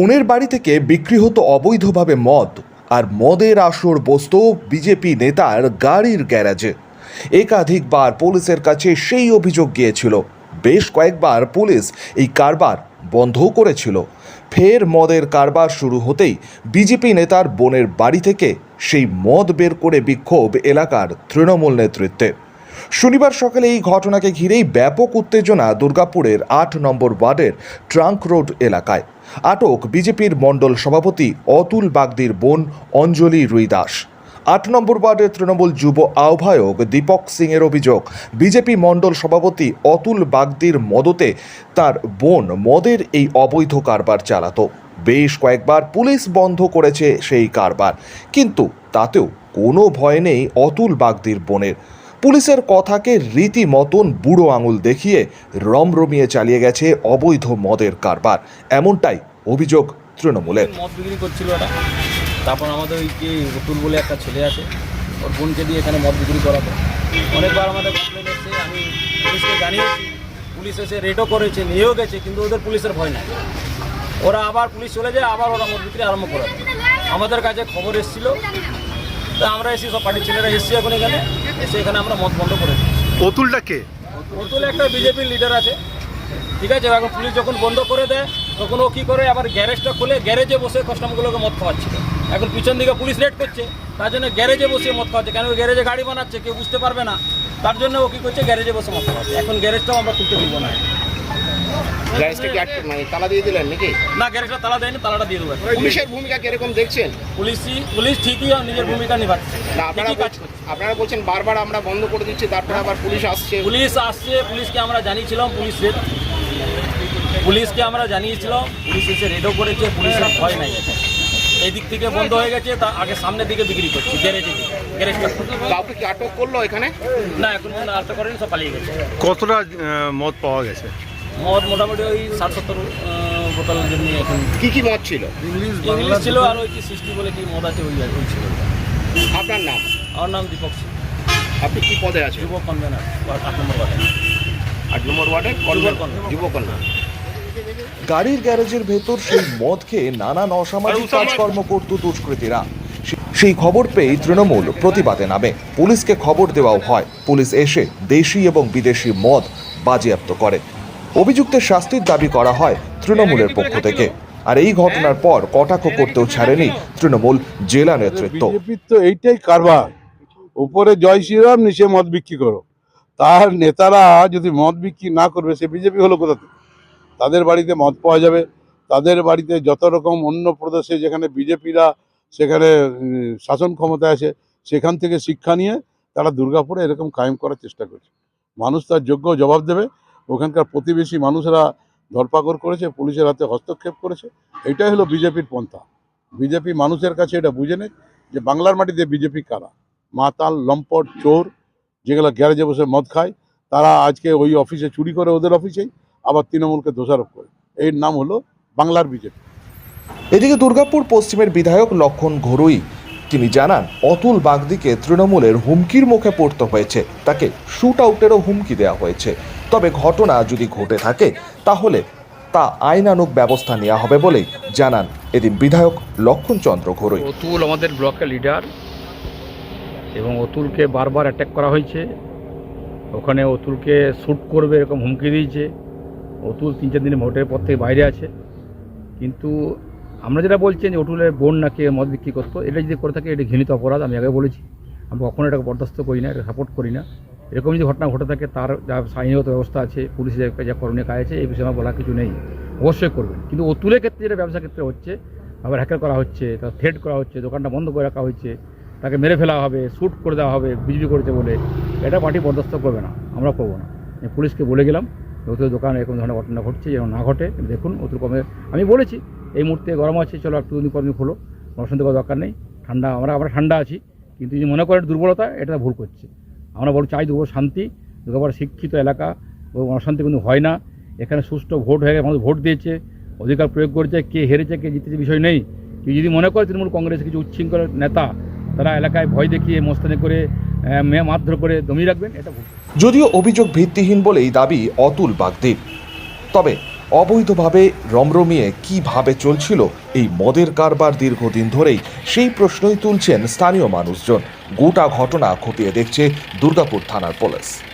বোনের বাড়ি থেকে বিক্রি হতো অবৈধভাবে মদ, আর মদের আসর বসত বিজেপি নেতার গাড়ির গ্যারাজে। একাধিকবার পুলিশের কাছে সেই অভিযোগ গিয়েছিল। বেশ কয়েকবার পুলিশ এই কারবার বন্ধও করেছিল। ফের মদের কারবার শুরু হতেই বিজেপি নেতার বোনের বাড়ি থেকে সেই মদ বের করে বিক্ষোভ এলাকার তৃণমূল নেতৃত্বে। শনিবার সকালে এই ঘটনাকে ঘিরেই ব্যাপক উত্তেজনা দুর্গাপুরের আট নম্বর ওয়ার্ডের ট্রাঙ্ক রোড এলাকায়। আটক বিজেপির মণ্ডল সভাপতি অতুল বাগদির বোন অঞ্জলি রুই দাস। আট নম্বর ওয়ার্ডের তৃণমূল যুব আহ্বায়ক দীপক সিংয়ের অভিযোগ, বিজেপি মণ্ডল সভাপতি অতুল বাগদির মদতে তার বোন মদের এই অবৈধ কারবার চালাত। বেশ কয়েকবার পুলিশ বন্ধ করেছে সেই কারবার, কিন্তু তাতেও কোনো ভয় নেই অতুল বাগদির বোনের। পুলিশের কথাকে রীতিমতন বুড়ো আঙুল দেখিয়ে রমরমিয়ে চালিয়ে গেছে অবৈধ মদের কারবার। এমনটাই অভিযোগ তৃণমূলের। মদ বিক্রি করছিল ওরা তারপর আমাদের ওই যে রতুল বলে একটা ছেলে আছে, ওর বোনকে দিয়ে এখানে মদ বিক্রি করাতো অনেকবার আমাদের কমপ্লেন এসছে, আমি পুলিশকে জানিয়েছি। পুলিশ এসে রেডও করেছে, নিয়েও গেছে, কিন্তু ওদের পুলিশের ভয় নাই। ওরা আবার পুলিশ চলে যায়, আবার ওরা মদ বিক্রি আরম্ভ করে আমাদের কাছে খবর এসেছিল। তা আমরা এসেছি সব পার্টির ছেলেরা এসেছি এখন এখানে। এসে এখানে আমরা মত বন্ধ করে দিই। অতুলটা কে? অতুল একটা বিজেপির লিডার আছে। ঠিক আছে এখন পুলিশ যখন বন্ধ করে দেয় তখন ও কী করে? আবার গ্যারেজটা খুলে গ্যারেজে বসে কাস্টমারগুলোকে মদ খাওয়াচ্ছিল এখন পিছন দিকে পুলিশ রেড করছে তার জন্য গ্যারেজে বসে মদ খাওয়াচ্ছে। কেন গ্যারেজে গাড়ি বানাচ্ছে? কেউ বুঝতে পারবে না। তার জন্য ও কী করছে? গ্যারেজে বসে মদ খাওয়াচ্ছে। এখন গ্যারেজটাও আমরা খুলতে দিব না। গ্যারেজটা কি মানে তালা দিয়ে দিলেন নাকি? না গ্যারেজটা তালা দেয়নি তালাটা দিয়ে দেবো পুলিশের ভূমিকা কীরকম দেখছেন? পুলিশই পুলিশ ঠিকই নিজের ভূমিকা নিভাচ্ছে। না আপনারা বলছেন- আপনারা বলছেন বারবার আমরা বন্ধ করে দিচ্ছি তারপরে আবার পুলিশ আসছে। পুলিশ আসছে পুলিশকে আমরা জানিয়েছিলাম পুলিশ রেড পুলিশকে আমরা জানিয়েছিলাম পুলিশ এসে রেডও করেছে পুলিশের ভয় নাই। এই দিক থেকে বন্ধ হয়ে গেছে তা আগে সামনের দিকে বিক্রি করছে গ্যারেজে দিকে গ্যারেজটা কাউকে কি আটক করল এখানে? না এখন আটটা করেনি সব পালিয়ে গেছে। কতটা মদ পাওয়া গেছে? মদ মোটামুটি ওই ষাট সত্তর বোতল জন্য এখন। কি কি মত ছিল? ইংলিশ ছিল আর ওই কি সৃষ্টি বলে কি মদ আছে ওই ওই ছিল। আপনার নাম? আমার নাম দীপক সিং। আপনি কি পদে আছেন? যুব কনভেনার আট নম্বর ওয়ার্ডে। আট নম্বর ওয়ার্ডের যুবকন্যা। যুবকন্যা গাড়ির গ্যারেজের ভেতর সেই মদ খেয়ে নানান অসামাজিক কাজকর্ম করত দুষ্কৃতীরা। সে- সেই খবর পেয়ে তৃণমূল প্রতিবাদে নামে। পুলিশকে খবর দেওয়াও হয়। পুলিশ এসে দেশি এবং বিদেশি মদ বাজেয়াপ্ত করে। অভিযুক্তের শাস্তির দাবি করা হয় তৃণমূলের পক্ষ থেকে। আর এই ঘটনার পর কটাক্ষ করতেও ছাড়েনি তৃণমূল জেলা নেতৃত্ব। তো এইটাই কারবার। উপরে জয় শ্রীরাম, নিচে মদ বিক্রি করো। তার নেতারা যদি মদ বিক্রি না করবে, সে বিজেপি হলো কোথা থেকে? তাদের বাড়িতে মদ পাওয়া যাবে। তাদের বাড়িতে যত রকম অন্য প্রদেশে যেখানে বিজেপিরা সেখানে শাসন ক্ষমতায় আছে, সেখান থেকে শিক্ষা নিয়ে তারা দুর্গাপুরে এরকম কায়েম করার চেষ্টা করছে। মানুষ তার যোগ্য জবাব দেবে। ওখানকার প্রতিবেশী মানুষরা ধরপাকড় করেছে, পুলিশের হাতে হস্তক্ষেপ করেছে। এটাই হলো বিজেপির পন্থা। বিজেপি মানুষের কাছে এটা বুঝে নেয় যে বাংলার মাটিতে বিজেপি কারা? মাতাল লম্পট, চোর, যেগুলো গ্যারেজে বসে মদ খায়, তারা আজকে ওই অফিসে চুরি করে ওদের অফিসেই, আবার তৃণমূলকে দোষারোপ করে। এর নাম হলো বাংলার বিজেপি। এদিকে দুর্গাপুর পশ্চিমের বিধায়ক লক্ষণ ঘরুই, তিনি জানান, অতুল বাগদিকে তৃণমূলের হুমকির মুখে পড়তে হয়েছে। তাকে শুট আউটেরও হুমকি দেওয়া হয়েছে। তবে ঘটনা যদি ঘটে থাকে, তাহলে তা আইনানুক ব্যবস্থা নেওয়া হবে বলেই জানান এদিন বিধায়ক লক্ষণ চন্দ্র ঘরুই। অতুল আমাদের ব্লকের লিডার এবং অতুলকে বারবার অ্যাটাক করা হয়েছে। ওখানে অতুলকে শ্যুট করবে এরকম হুমকি দিয়েছে। অতুল তিন চার দিনে ভোটের পর থেকে বাইরে আছে। কিন্তু আমরা যেটা বলছি যে অতুলের বোন নাকি মদ বিক্রি করতো, এটা যদি করে থাকে, এটা ঘৃণিত অপরাধ, আমি আগে বলেছি। আমরা কখনো এটাকে বরদাস্ত করি না, এটা সাপোর্ট করি না। এরকম যদি ঘটনা ঘটে থাকে, তার যা আইনগত ব্যবস্থা আছে পুলিশের যা- করণীয় কাজ আছে, এই বিষয়ে আমার বলার কিছু নেই। অবশ্যই করবেন। কিন্তু অতুলের ক্ষেত্রে যেটা ব্যবসা ক্ষেত্রে হচ্ছে, আবার হ্যাকার করা হচ্ছে তার থ্রেড করা হচ্ছে, দোকানটা বন্ধ করে রাখা হচ্ছে তাকে মেরে ফেলা হবে শ্যুট করে দেওয়া হবে, বিজলি করেছে বলে, এটা পার্টি বরদাস্ত করবে না, আমরা করব না। পুলিশকে বলে গেলাম অতুল দোকানে এরকম ধরনের ঘটনা ঘটছে, যেন না ঘটে, দেখুন অতুল কমে, আমি বলেছি, এই মুহূর্তে গরম আছে, চলো একটু দুদিন কর্মী খোলো অশান্তি করার দরকার নেই, ঠান্ডা, আমরা আমরা ঠান্ডা আছি, কিন্তু যদি মনে করেন দুর্বলতা, এটা ভুল করছে। আমরা বড় চাই দেবো শান্তি দুর্গাপুর শিক্ষিত এলাকা অশান্তি কিন্তু হয় না। এখানে সুষ্ঠু ভোট হয়ে গেছে মানুষ ভোট দিয়েছে, অধিকার প্রয়োগ করেছে, কে হেরেছে, কে জিতেছে বিষয় নেই। কেউ যদি মনে করে তৃণমূল কংগ্রেস কিছু উচ্ছৃঙ্খল নেতা, তারা এলাকায় ভয় দেখিয়ে, মোস্তানি করে মারধর করে দমিয়ে রাখবেন, এটা যদিও অভিযোগ ভিত্তিহীন বলেই দাবি অতুল বাগদির তবে অবৈধভাবে রমরমিয়ে কীভাবে চলছিল এই মদের কারবার দীর্ঘদিন ধরেই, সেই প্রশ্নই তুলছেন স্থানীয় মানুষজন। গোটা ঘটনা খতিয়ে দেখছে দুর্গাপুর থানার পুলিশ।